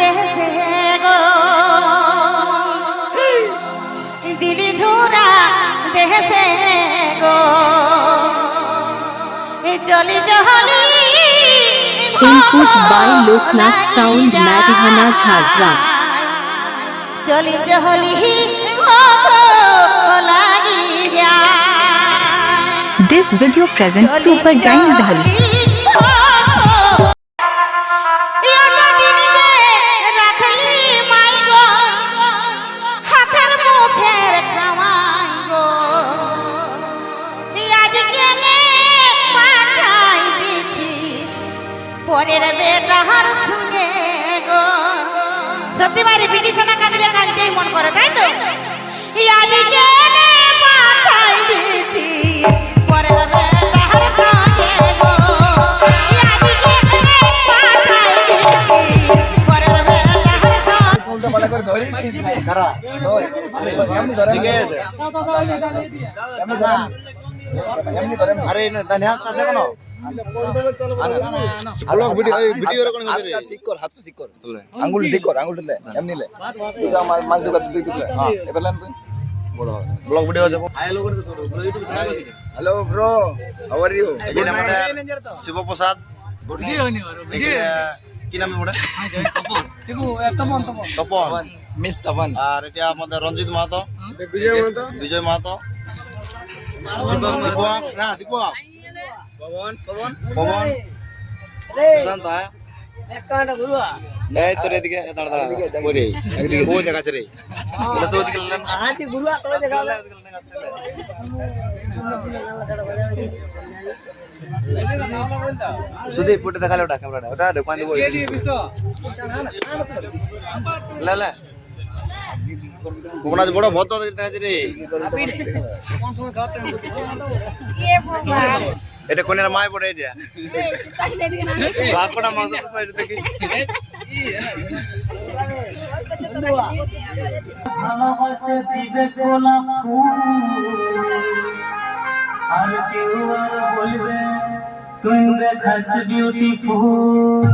দেশে গো দিলি ধুরা দেশে গো চলি জহলি Input by Loknath Sound Madhana Jhargram. চলি জহলি This video presents Super Giant Dhal. পরের বেটার সঙ্গে গো। সত্যি বাড়ি বিটিশনা কাঁদলে কালকেই মন করে তাই তো? গেলে করে ধরি ধর। এমনি ধরে এমনি ধরে আরে না দানি হাত আছে কেন? কর কর। আঙ্গুল ঠিক কর আঙ্গুল এমনি লে। মাছ মাছ ঢুকা তুই তুই হ্যাঁ এবার ব্লগ ভিডিও যাব হ্যালো করে bro how are you Shibprasad কি নামে ওটা তপন মিস তপন আর এটা আমাদের রঞ্জিত মাহাতো বিজয় মাহাতো বিজয় মাহাতো দীপক না দীপক পবন পবন পবন সুশান্ত হ্যাঁ এই তোর এদিকে দাঁড়া ওরে দেখাচ্ছে রে এটা তো ওদিকে লেন গুরু তোরে দেখালে শুধু পুটে দেখালে ওটা ক্যামেরাটা ওটা দোকান দেবো লে লে কোকনাজ বড় ভদ্র দেখাচ্ছে রে এটা কোনের মায় পড়ে এটা বাপটা মাংস দেখি ভালোবাসে দিবে গোলাপ ফুল আর কেউ আর বলবে তুই দেখাস বিউটিফুল